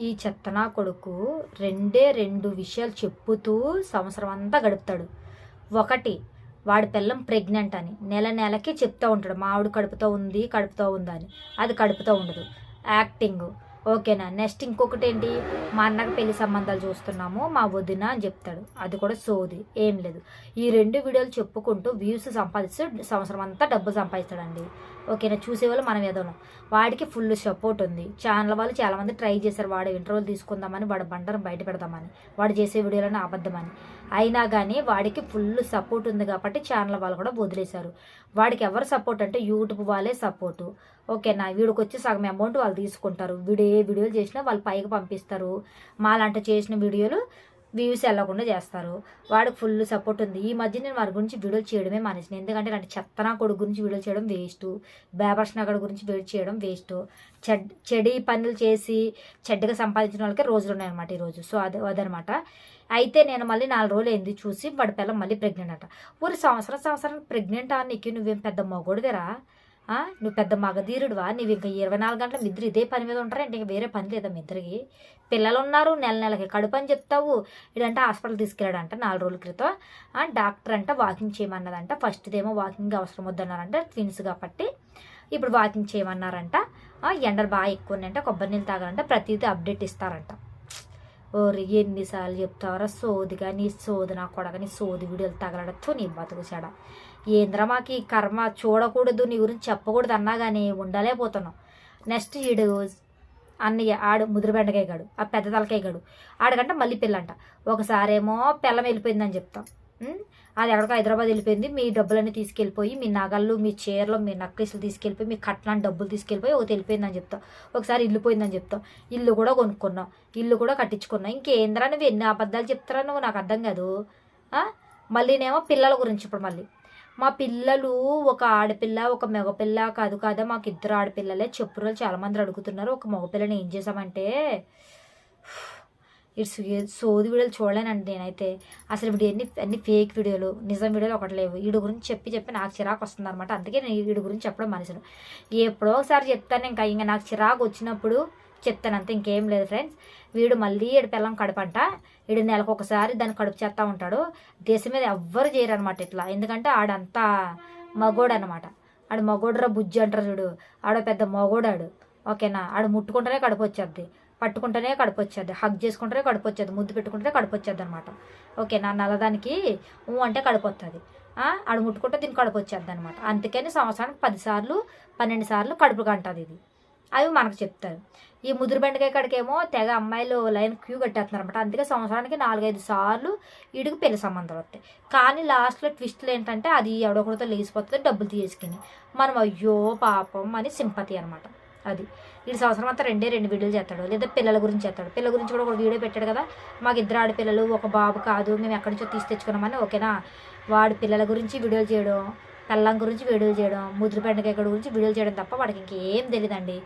ఈ చెత్తనా కొడుకు రెండే రెండు విషయాలు చెప్పుతూ సంవత్సరం అంతా గడుపుతాడు. ఒకటి వాడి పిల్లం ప్రెగ్నెంట్ అని. నెల నెలకి చెప్తూ ఉంటాడు. మావిడు కడుపుతో ఉంది కడుపుతో ఉందని. అది కడుపుతో ఉండదు. యాక్టింగ్ ఓకేనా నెక్స్ట్ ఇంకొకటి ఏంటి మా అన్నకి పెళ్ళి సంబంధాలు చూస్తున్నాము మా వదిన అని చెప్తాడు. అది కూడా సోది ఏం లేదు. ఈ రెండు వీడియోలు చెప్పుకుంటూ వ్యూస్ సంపాదిస్తూ సంవత్సరం అంతా డబ్బు సంపాదిస్తాడండి. ఓకేనా చూసేవాళ్ళు మనం ఏదో వాడికి ఫుల్ సపోర్ట్ ఉంది. ఛానల్ వాళ్ళు చాలామంది ట్రై చేశారు వాడు ఇంటర్వ్యూలు తీసుకుందామని వాడు బండరం బయట పెడదామని వాడు చేసే వీడియోలను అబద్ధమని అయినా కానీ వాడికి ఫుల్ సపోర్ట్ ఉంది కాబట్టి ఛానల్ వాళ్ళు కూడా వదిలేశారు. వాడికి ఎవరు సపోర్ట్ అంటే యూట్యూబ్ వాళ్ళే సపోర్టు. ఓకేనా వీడికి వచ్చి సగం అమౌంట్ వాళ్ళు తీసుకుంటారు. వీడు ఏ వీడియోలు చేసినా వాళ్ళు పైకి పంపిస్తారు. మాలాంటి చేసిన వీడియోలు వ్యూస్ వెళ్ళకుండా చేస్తారు. వాడికి ఫుల్ సపోర్ట్ ఉంది. ఈ మధ్య నేను వారి గురించి వీడియోలు చేయడమే మానేసిన. ఎందుకంటే ఇలాంటి చెత్తనా కొడుకు గురించి వీడియోలు చేయడం వేస్ట్ బేబర్స్ నగర్ గురించి వీడియో చేయడం వేస్ట్ చెడ్ చెడి పనులు చేసి చెడ్డగా సంపాదించిన వాళ్ళకి రోజులు ఉన్నాయన్నమాట ఈరోజు సో అదే అదనమాట. అయితే నేను మళ్ళీ నాలుగు రోజులు ఏంది చూసి వాడి పిల్ల మళ్ళీ ప్రెగ్నెంట్ అంట. ఊరి సంవత్సరం సంవత్సరం ప్రెగ్నెంట్ ఆ నీకు? నువ్వేం పెద్ద మొగోడువేరా? నువ్వు పెద్ద మగధీరుడువా? నువ్వు ఇంకా ఇరవై నాలుగు గంటల మిద్దరు ఇద్దరు ఇదే పని మీద ఉంటారా? అంటే ఇంకా వేరే పని లేదా మీ ఇద్దరికి? పిల్లలు ఉన్నారు నెల నెలకి కడుపు అని చెప్తావు. ఇదంటే హాస్పిటల్ తీసుకెళ్ళాడంట నాలుగు రోజుల క్రితం. డాక్టర్ అంట వాకింగ్ చేయమన్నదంట. ఫస్ట్దేమో వాకింగ్ అవసరం వద్దన్నారంట ట్విన్స్ కాబట్టి ఇప్పుడు వాకింగ్ చేయమన్నారంట. ఎండలు బాగా ఎక్కువ ఉన్నాయంట కొబ్బరి నీళ్ళు తాగాలంటే ప్రతిదీ అప్డేట్ ఇస్తారంట. ఓరి ఎన్నిసార్లు చెప్తావరా? సోదిగా నీ సోది నా కొడక నీ సోది వీడియోలు తగలడతో నీ బతుకు చెడ. ఏంద్రా మాకు ఈ కర్మ? చూడకూడదు నీ గురించి చెప్పకూడదు అన్నా కానీ ఉండలేకపోతున్నాం. నెక్స్ట్ ఈడు అన్నయ్య ఆడు ముదురు బెండకాయ గాడు ఆ పెద్ద తలకాయ గాడు ఆడకంటే మళ్ళీ పిల్లంట ఒకసారేమో పిల్లం వెళ్ళిపోయిందని చెప్తాం. అది ఎక్కడికో హైదరాబాద్ వెళ్ళిపోయింది. మీ డబ్బులన్నీ తీసుకెళ్ళిపోయి మీ నగళ్ళు మీ చీరలు మీ నక్లీసులు తీసుకెళ్ళిపోయి మీ కట్నాన్ని డబ్బులు తీసుకెళ్ళిపోయి ఒకటి వెళ్ళిపోయిందని చెప్తాం. ఒకసారి ఇల్లు పోయిందని చెప్తాం. ఇల్లు కూడా కొనుక్కున్నాం. ఇల్లు కూడా కట్టించుకున్నాం. ఇంకేంద్రా నువ్వు ఎన్ని అబద్ధాలు చెప్తారా నువ్వు? నాకు అర్థం కాదు. మళ్ళీనేమో పిల్లల గురించి ఇప్పుడు మళ్ళీ. మా పిల్లలు ఒక ఆడపిల్ల ఒక మగపిల్ల కాదు కాదా మాకు ఇద్దరు ఆడపిల్లలే. చెప్పురోలు చాలామంది అడుగుతున్నారు. ఒక మగపిల్లని ఏం చేసామంటే ఇట్స్ సోది వీడియోలు చూడలేనండి నేనైతే. అసలు ఇప్పుడు ఎన్ని అన్ని ఫేక్ వీడియోలు నిజం వీడియోలు ఒకటి లేవు. వీడి గురించి చెప్పి చెప్పి నాకు చిరాకు వస్తుంది అనమాట అందుకే నేను వీడి గురించి చెప్పడం మనుషులు ఎప్పుడో ఒకసారి చెప్తాను ఇంకా ఇంకా నాకు చిరాకు వచ్చినప్పుడు చెప్తాను అంతే ఇంకేం లేదు ఫ్రెండ్స్ వీడు మళ్ళీ ఏడు పిల్లం కడపంట. వీడు నెలకు ఒకసారి దాన్ని కడుపు చేస్తూ ఉంటాడు. దేశం మీద ఎవ్వరు చేయరు అనమాట ఇట్లా. ఎందుకంటే ఆడంతా మగోడు అనమాట ఆడు మగోడురా బుజ్జి అంటారు చూడు. ఆడ పెద్ద మగోడాడు. ఓకేనా? ఆడు ముట్టుకుంటేనే కడుపు వచ్చేది పట్టుకుంటేనే కడుపు వచ్చేది హగ్ చేసుకుంటేనే కడుపు వచ్చేది ముద్దు పెట్టుకుంటేనే కడుపు వచ్చేది అనమాట ఓకే నా నల్లదానికి ఊ అంటే కడుపు వస్తుంది ఆడు ముట్టుకుంటే దీనికి కడుపు వచ్చేది అనమాట అందుకని సంవత్సరానికి పదిసార్లు పన్నెండు సార్లు కడుపు కంటది ఇది. అవి మనకు చెప్తారు. ఈ ముదురు బెండకాయ కాడికేమో తెగ అమ్మాయిలు లైన్ క్యూ కట్టేస్తున్నారు అనమాట అందుకే సంవత్సరానికి నాలుగైదు సార్లు ఇడికి పెళ్ళి సంబంధాలు వస్తాయి. కానీ లాస్ట్లో ట్విస్ట్లు ఏంటంటే అది ఎవడొకరితో లేచిపోతుంది డబ్బులు తీసుకుని మనం అయ్యో పాపం అని సింపతి అనమాట అది. వీడు సంవత్సరం అంతా రెండే రెండు వీడియోలు చేస్తాడు. లేదా పిల్లల గురించి చేస్తాడు. పిల్లల గురించి కూడా ఒక వీడియో పెట్టాడు కదా. మాకు ఇద్దరు ఆడపిల్లలు ఒక బాబు కాదు. మేము ఎక్కడి నుంచో తీసి తెచ్చుకున్నామని ఓకేనా? వాడు పిల్లల గురించి వీడియోలు చేయడం పెళ్ళం గురించి వీడియోలు చేయడం ముద్ర బెండకాయ గురించి వీడియోలు చేయడం తప్ప వాడికి ఇంకేం తెలియదండి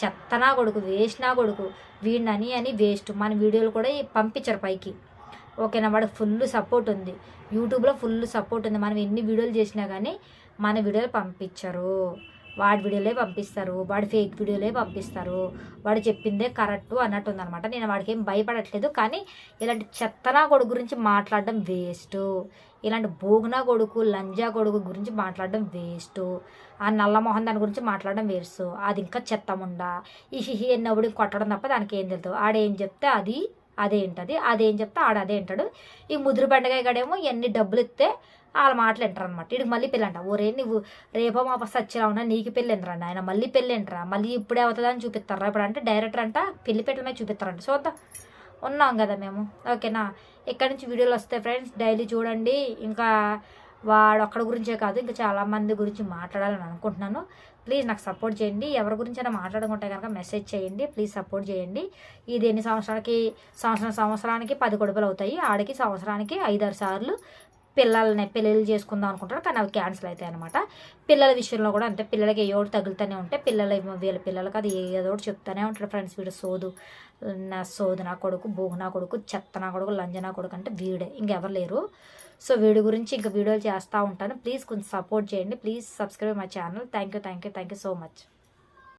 చెత్తనా కొడుకు వేసినా కొడుకు. వీడిని అని వేస్ట్. మన వీడియోలు కూడా పంపించారు పైకి. ఓకేనా? వాడికి ఫుల్ సపోర్ట్ ఉంది. యూట్యూబ్లో ఫుల్ సపోర్ట్ ఉంది. మనం ఎన్ని వీడియోలు చేసినా కానీ మన వీడియోలు పంపించరు. వాడి వీడియోలే పంపిస్తారు వాడి ఫేక్ వీడియోలే పంపిస్తారు వాడు చెప్పిందే కరెక్ట్ అన్నట్టు ఉందనమాట నేను వాడికి ఏం భయపడట్లేదు కానీ ఇలాంటి చెత్తనా కొడుకు గురించి మాట్లాడడం వేస్ట్. ఇలాంటి భోగునా కొడుకు లంజా కొడుకు గురించి మాట్లాడడం వేస్ట్. ఆ నల్లమోహన్ దాని గురించి మాట్లాడడం వేస్ట్. అది ఇంకా చెత్తముండా. ఈ హిహి ఎన్నప్పుడు కొట్టడం తప్ప దానికి ఏం తెలుసు. ఆడేం చెప్తే అది అదేంటది అదేం చెప్తే ఆడ అదే అంటాడు ఈ ముదురు బెండకాయ గడేమో ఎన్ని డబ్బులు ఇస్తే వాళ్ళ మాటలు వింటారు అనమాట మళ్ళీ పెళ్ళి అంట ఓరే నువ్వు రేపో మా సచ్చిరా ఉన్నా నీకు పెళ్ళి ఎంతరండి ఆయన మళ్ళీ పెళ్ళి ఎంటరా మళ్ళీ ఇప్పుడే అవుతుందని చూపిస్తారా? ఇప్పుడు అంటే డైరెక్టర్ అంట పెళ్ళి పెట్టలమే చూపిస్తారంట. చూద్దాం ఉన్నాం కదా మేము. ఓకేనా? ఇక్కడ నుంచి వీడియోలు వస్తాయి ఫ్రెండ్స్? డైలీ చూడండి. ఇంకా వాడు ఒక్కడి గురించే కాదు ఇంకా చాలామంది గురించి మాట్లాడాలని అనుకుంటున్నాను. ప్లీజ్ నాకు సపోర్ట్ చేయండి. ఎవరి గురించి అయినా మాట్లాడుకుంటే కనుక మెసేజ్ చేయండి. ప్లీజ్ సపోర్ట్ చేయండి. ఇది ఎన్ని సంవత్సరాలకి? సంవత్సరం సంవత్సరానికి పది గొడుపులు అవుతాయి. ఆడికి సంవత్సరానికి ఐదారు సార్లు పిల్లల్ని పెళ్ళిళ్ళు చేసుకుందాం అనుకుంటారు. కానీ అవి క్యాన్సిల్ అవుతాయి అనమాట పిల్లల విషయంలో కూడా అంటే పిల్లలకి ఏ తగులుతూనే ఉంటే పిల్లలు వీళ్ళ పిల్లలకి అది ఏదో ఒకటి చెప్తానే ఉంటారు ఫ్రెండ్స్. వీడు సోదు నా సోదు నా కొడుకు బోగు నా కొడుకు చెత్త నా కొడుకు లంజనా కొడుకు అంటే వీడే. ఇంకెవరు లేరు. సో వీడి గురించి ఇంకా వీడియోలు చేస్తూ ఉంటాను. ప్లీజ్ కొంచెం సపోర్ట్ చేయండి. Please subscribe my channel. Thank you thank you thank you so much.